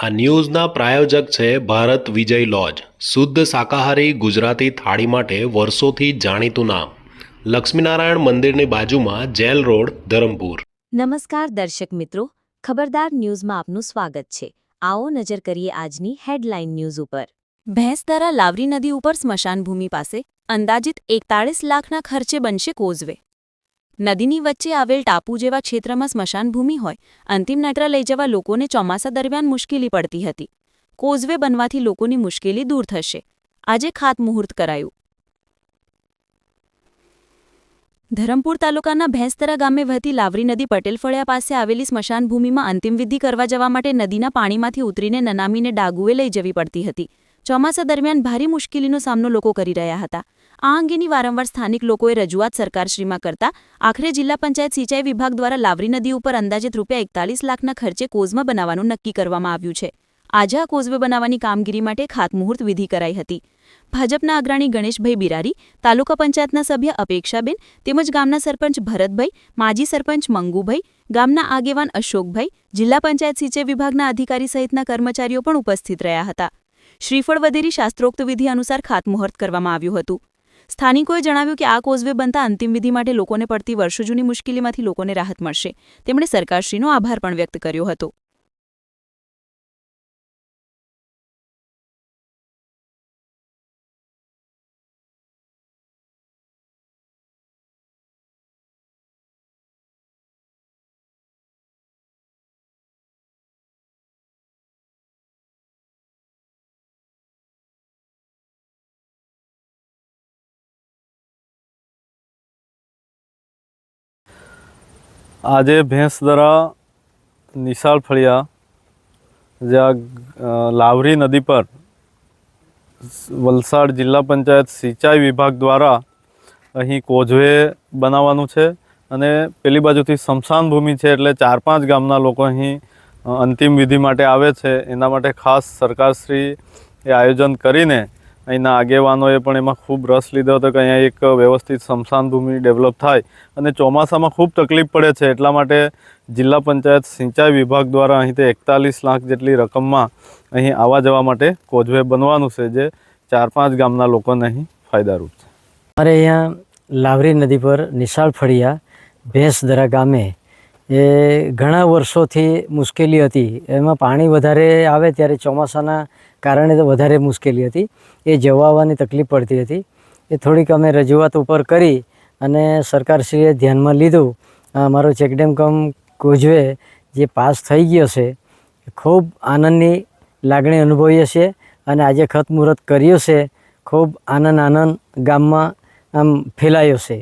આ ન્યૂઝના પ્રાયોજક છે ભારત વિજય લોજ. શુદ્ધ શાકાહારી ગુજરાતી થાળી માટે વર્ષોથી જાણીતું નામ. લક્ષ્મીનારાયણ મંદિરની બાજુમાં જેલ રોડ, ધરમપુર. નમસ્કાર દર્શક મિત્રો. ખબરદાર ન્યૂઝમાં આપનું સ્વાગત છે. આવો નજર કરીએ આજની હેડલાઇન ન્યૂઝ ઉપર. ભેંસદરા લાવરી નદી ઉપર સ્મશાનભૂમિ પાસે અંદાજિત એકતાળીસ લાખના ખર્ચે બનશે કોઝવે. નદીની વચ્ચે આવેલ ટાપુ જેવા ક્ષેત્રમાં સ્મશાનભૂમિ હોય, અંતિમ નટરા લઈ જવા લોકોને ચોમાસા દરમિયાન મુશ્કેલી પડતી હતી. કોઝવે બનવાથી લોકોની મુશ્કેલી દૂર થશે. આજે ખાતમુહૂર્ત કરાયું. ધરમપુર તાલુકાના ભેંસતરા ગામે વહેતી લાવરી નદી પટેલ ફળિયા પાસે આવેલી સ્મશાનભૂમિમાં અંતિમવિધિ કરવા જવા માટે નદીના પાણીમાંથી ઉતરીને નનામીને ડાગુએ લઈ જવી પડતી હતી. ચોમાસા દરમિયાન ભારે મુશ્કેલીનો સામનો લોકો કરી રહ્યા હતા. આ અંગેની વારંવાર સ્થાનિક લોકોએ રજૂઆત સરકારશ્રીમાં કરતા આખરે જિલ્લા પંચાયત સિંચાઈ વિભાગ દ્વારા લાવરી નદી ઉપર અંદાજિત રૂપિયા એકતાલીસ લાખના ખર્ચે કોઝમાં બનાવવાનું નક્કી કરવામાં આવ્યું છે. આજે આ કોઝવે બનાવવાની કામગીરી માટે ખાતમુહૂર્ત વિધિ કરાઈ હતી. ભાજપના અગ્રણી ગણેશભાઈ બિરારી, તાલુકા પંચાયતના સભ્ય અપેક્ષાબેન તેમજ ગામના સરપંચ ભરતભાઈ, માજી સરપંચ મંગુભાઈ, ગામના આગેવાન અશોકભાઈ, જિલ્લા પંચાયત સિંચાઈ વિભાગના અધિકારી સહિતના કર્મચારીઓ પણ ઉપસ્થિત રહ્યા હતા. શ્રીફળ વધેરી શાસ્ત્રોક્ત વિધિ અનુસાર ખાતમુહૂર્ત કરવામાં આવ્યું હતું. સ્થાનિકોએ જણાવ્યું કે આ કોઝવે બનતા અંતિમ વિધિ માટે લોકોને પડતી વર્ષો જૂની મુશ્કેલીમાંથી લોકોને રાહત મળશે. તેમણે સરકારશ્રીનો આભાર પણ વ્યક્ત કર્યો હતો. આજે ભેંસદરા નિશાળ ફળિયા, જ્યાં લાવરી નદી પર વલસાડ જિલ્લા પંચાયત સિંચાઈ વિભાગ દ્વારા અહીં કોઝવે બનાવવાનું છે અને પેલી બાજુથી સ્મશાન ભૂમિ છે એટલે ચાર પાંચ ગામના લોકો અહીં અંતિમ વિધિ માટે આવે છે. એના માટે ખાસ સરકારશ્રી એ આયોજન કરીને અહીંના આગેવાનોએ પણ એમાં ખૂબ રસ લીધો હતો કે અહીંયા એક વ્યવસ્થિત સ્મશાન ભૂમિ ડેવલપ થાય અને ચોમાસામાં ખૂબ તકલીફ પડે છે. એટલા માટે જિલ્લા પંચાયત સિંચાઈ વિભાગ દ્વારા અહીંથી એકતાલીસ લાખ જેટલી રકમમાં અહીં આવવા જવા માટે કોઝવે બનવાનું છે, જે ચાર પાંચ ગામના લોકોને અહીં ફાયદારૂપ છે. અમારે અહીંયા લાવરી નદી પર નિશાળ ફળિયા ભેંસદરા ગામે એ ઘણા વર્ષોથી મુશ્કેલી હતી. એમાં પાણી વધારે આવે ત્યારે ચોમાસાના કારણે તો વધારે મુશ્કેલી હતી. એ જવા આવવાની તકલીફ પડતી હતી. એ થોડીક અમે રજૂઆત ઉપર કરી અને સરકારશ્રીએ ધ્યાનમાં લીધું. અમારો ચેકડેમ કમ કોજવે જે પાસ થઈ ગયો છે, ખૂબ આનંદની લાગણી અનુભવીએ છીએ અને આજે ખતમુહૂર્ત કર્યું છે. ખૂબ આનંદ આનંદ ગામમાં આમ ફેલાયો છે.